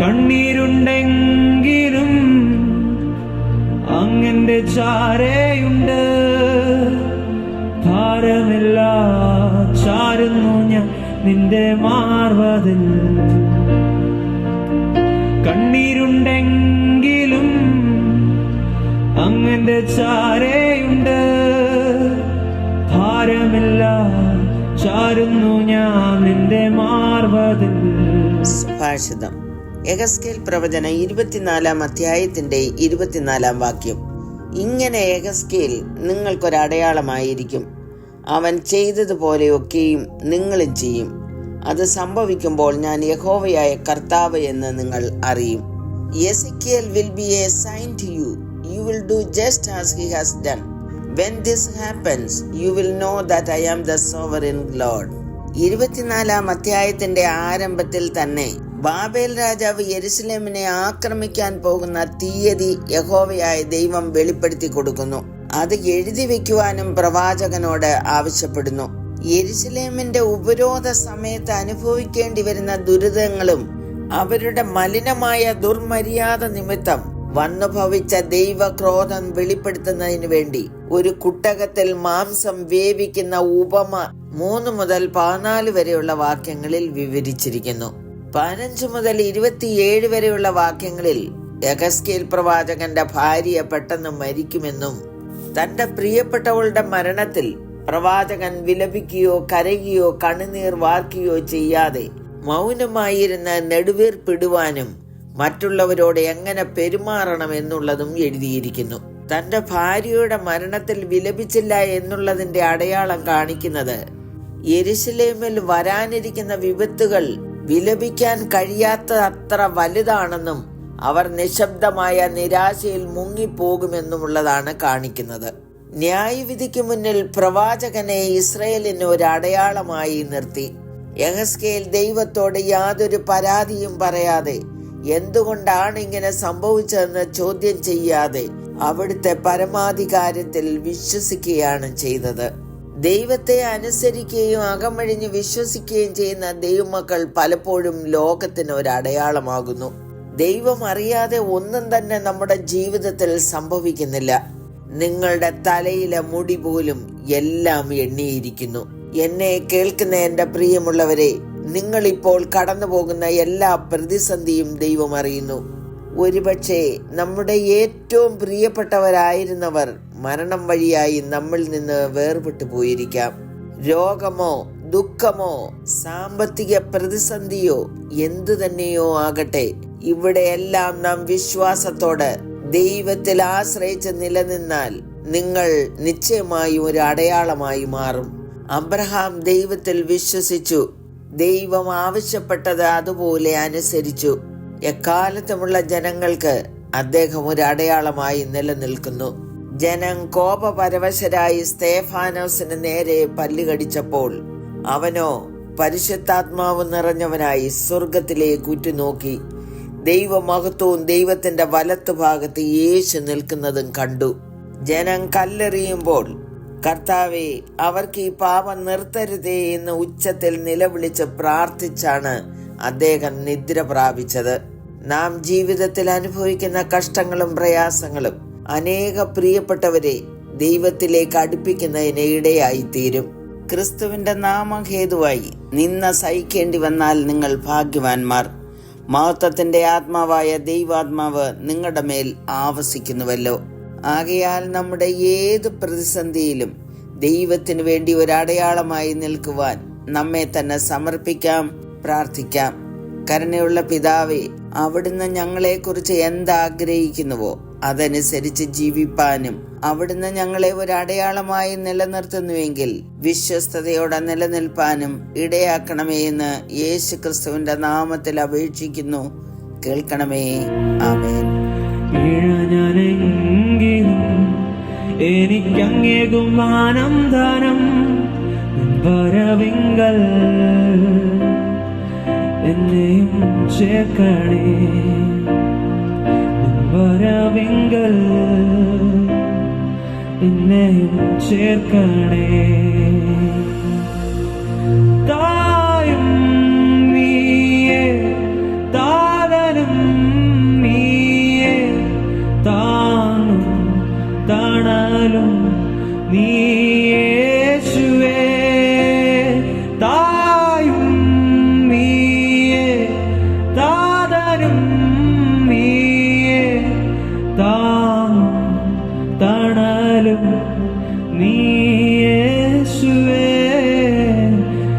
കണ്ണീരുണ്ടെങ്കിലും അങ്ങന്റെ ചാരയുണ്ട്. ഭാരമില്ല ചാരുന്നു ഞാൻ നിന്റെ മാർവതിൽ. കണ്ണീരുണ്ടെങ്കിലും അങ്ങന്റെ ചാരയുണ്ട്. ഭാരമില്ല ചാരുന്നു ഞാൻ നിന്റെ മാർവതിൽ. സുഭാഷിതം. എഗസ്കേൽ പ്രവചന ഇരുപത്തിനാലാം അധ്യായത്തിന്റെ ഇരുപത്തിനാലാം വാക്യം. ഇങ്ങനെ എഗസ്കേൽ നിങ്ങൾക്കൊരടയാളമായിരിക്കും. അവൻ ചെയ്തതുപോലെയൊക്കെയും നിങ്ങളും ചെയ്യും. അത് സംഭവിക്കുമ്പോൾ ഞാൻ യഹോവയായ കർത്താവ് എന്ന് നിങ്ങൾ അറിയും. Ezekiel will be a sign to you you will do just as he has done when this happens you will know that I am the sovereign Lord ഇരുപത്തിനാലാം അധ്യായത്തിന്റെ ആരംഭത്തിൽ തന്നെ ബാബേൽ രാജാവ് യെരുസലേമിനെ ആക്രമിക്കാൻ പോകുന്ന തീയതി യഹോവയായ ദൈവം വെളിപ്പെടുത്തി കൊടുക്കുന്നു. അത് എഴുതി വെക്കുവാനും പ്രവാചകനോട് ആവശ്യപ്പെടുന്നു. യെരുസലേമിന്റെ ഉപരോധ സമയത്ത് അനുഭവിക്കേണ്ടി വരുന്ന ദുരിതങ്ങളും അവരുടെ മലിനമായ ദുർമര്യാദ നിമിത്തം വന്നുഭവിച്ച ദൈവക്രോധം വെളിപ്പെടുത്തുന്നതിന് വേണ്ടി ഒരു കുട്ടകത്തിൽ മാംസം വേവിക്കുന്ന ഉപമ മൂന്ന് മുതൽ പതിനാല് വരെയുള്ള വാക്യങ്ങളിൽ വിവരിച്ചിരിക്കുന്നു. പതിനഞ്ച് മുതൽ ഇരുപത്തിയേഴ് വരെയുള്ള വാക്യങ്ങളിൽ യഗസ്കേൽ പ്രവാചകന്റെ ഭാര്യ പെട്ടെന്ന് മരിക്കുമെന്നും തന്റെ പ്രിയപ്പെട്ടവളുടെ മരണത്തിൽ പ്രവാചകൻ വിലപിക്കുകയോ കരയുകയോ കണ്ണുനീർ വാർക്കുകയോ ചെയ്യാതെ മൗനമായിരുന്ന് നെടുവീർപ്പിടുവാനും മറ്റുള്ളവരോട് എങ്ങനെ പെരുമാറണം എന്നുള്ളതും എഴുതിയിരിക്കുന്നു. തന്റെ ഭാര്യയുടെ മരണത്തിൽ വിലപിച്ചില്ല എന്നുള്ളതിന്റെ അടയാളം കാണിക്കുന്നത് യെരുസലേമിൽ വരാനിരിക്കുന്ന വിപത്തുകൾ വിലപിക്കാൻ കഴിയാത്ത അത്ര വലുതാണെന്നും അവർ നിശബ്ദമായ നിരാശയിൽ മുങ്ങിപ്പോകുമെന്നുമുള്ളതാണ് കാണിക്കുന്നത്. ന്യായവിധിക്ക് മുന്നിൽ പ്രവാചകനെ ഇസ്രയേലിന് ഒരു അടയാളമായി നിർത്തി. യഹസ്കേൽ ദൈവത്തോട് യാതൊരു പരാതിയും പറയാതെ എന്തുകൊണ്ടാണ് ഇങ്ങനെ സംഭവിച്ചതെന്ന് ചോദ്യം ചെയ്യാതെ അവിടുത്തെ പരമാധികാരത്തിൽ വിശ്വസിക്കുകയാണ് ചെയ്തത്. ദൈവത്തെ അനുസരിക്കുകയും അകമഴിഞ്ഞ് വിശ്വസിക്കുകയും ചെയ്യുന്ന ദൈവമക്കൾ പലപ്പോഴും ലോകത്തിന് ഒരു അടയാളമാകുന്നു ദൈവം അറിയാതെ ഒന്നും തന്നെ നമ്മുടെ ജീവിതത്തിൽ സംഭവിക്കുന്നില്ല. നിങ്ങളുടെ തലയിലെ മുടി പോലും എല്ലാം എണ്ണിയിരിക്കുന്നു. എന്നെ കേൾക്കുന്ന എന്റെ പ്രിയമുള്ളവരെ നിങ്ങൾ ഇപ്പോൾ കടന്നു പോകുന്ന എല്ലാ പ്രതിസന്ധിയും ദൈവം അറിയുന്നു. ഒരുപക്ഷെ നമ്മുടെ ഏറ്റവും പ്രിയപ്പെട്ടവരായിരുന്നവർ മരണം വഴിയായി നമ്മിൽ നിന്ന് വേർപെട്ടു പോയിരിക്കാം. രോഗമോ ദുഃഖമോ സാമ്പത്തിക പ്രതിസന്ധിയോ എന്തു തന്നെയോ ആകട്ടെ ഇവിടെയെല്ലാം നാം വിശ്വാസത്തോടെ ദൈവത്തിൽ ആശ്രയിച്ച് നിലനിന്നാൽ നിങ്ങൾ നിശ്ചയമായും ഒരു അടയാളമായി മാറും. അബ്രഹാം ദൈവത്തിൽ വിശ്വസിച്ചു. ദൈവം ആവശ്യപ്പെട്ടത് അതുപോലെ അനുസരിച്ചു. എക്കാലത്തുമുള്ള ജനങ്ങൾക്ക് അദ്ദേഹം ഒരു അടയാളമായി നിലനിൽക്കുന്നു. ജനം കോപപരവശരായി സ്തേഫാനോസിന് നേരെ പല്ലുകടിച്ചപ്പോൾ അവനോ പരിശുദ്ധാത്മാവ് നിറഞ്ഞവനായി സ്വർഗത്തിലേക്ക് ഉറ്റുനോക്കി. ദൈവമഹത്വവും ദൈവത്തിന്റെ വലത്തുഭാഗത്ത് യേശു നിൽക്കുന്നതും കണ്ടു. ജനം കല്ലെറിയുമ്പോൾ കർത്താവെ അവർക്ക് ഈ പാപം നിർത്തരുതേ എന്ന് ഉച്ചത്തിൽ നിലവിളിച്ച് പ്രാർത്ഥിച്ചാണ് അദ്ദേഹം നിദ്ര പ്രാപിച്ചത്. നാം ജീവിതത്തിൽ അനുഭവിക്കുന്ന കഷ്ടങ്ങളും പ്രയാസങ്ങളും അനേക പ്രിയപ്പെട്ടവരെ ദൈവത്തിലേക്ക് അടുപ്പിക്കുന്നതിന് ഇടയായി തീരും ക്രിസ്തുവിന്റെ നാമം ഹേതുവായി നിന്ന സഹിക്കേണ്ടി വന്നാൽ നിങ്ങൾ ഭാഗ്യവാന്മാർ. മഹത്വത്തിന്റെ ആത്മാവായ ദൈവാത്മാവ് നിങ്ങളുടെ മേൽ ആവസിക്കുന്നുവല്ലോ. ആകയാൽ നമ്മുടെ ഏത് പ്രതിസന്ധിയിലും ദൈവത്തിന് വേണ്ടി ഒരു അടയാളമായി നിൽക്കുവാൻ നമ്മെ തന്നെ സമർപ്പിക്കാം പ്രാർത്ഥിക്കാം. കരുണയുള്ള പിതാവെ അവിടുന്ന് ഞങ്ങളെക്കുറിച്ച് എന്താഗ്രഹിക്കുന്നുവോ? അതനുസരിച്ച് ജീവിപ്പാനും അവിടുന്ന് ഞങ്ങളെ ഒരു അടയാളമായി നിലനിർത്തുന്നുവെങ്കിൽ വിശ്വസ്തയോടെ നിലനിൽപ്പാനും ഇടയാക്കണമേ എന്ന് യേശു ക്രിസ്തുവിന്റെ നാമത്തിൽ അപേക്ഷിക്കുന്നു. കേൾക്കണമേ. ആമേൻ. എനിക്കങ്ങേകും എന്നെയും ചേർക്കണേ. വരവിങ്കൽ എന്നെയും ചേർക്കണേ. തായും നീയേ താതനും നീയേ തണലും നീയേ.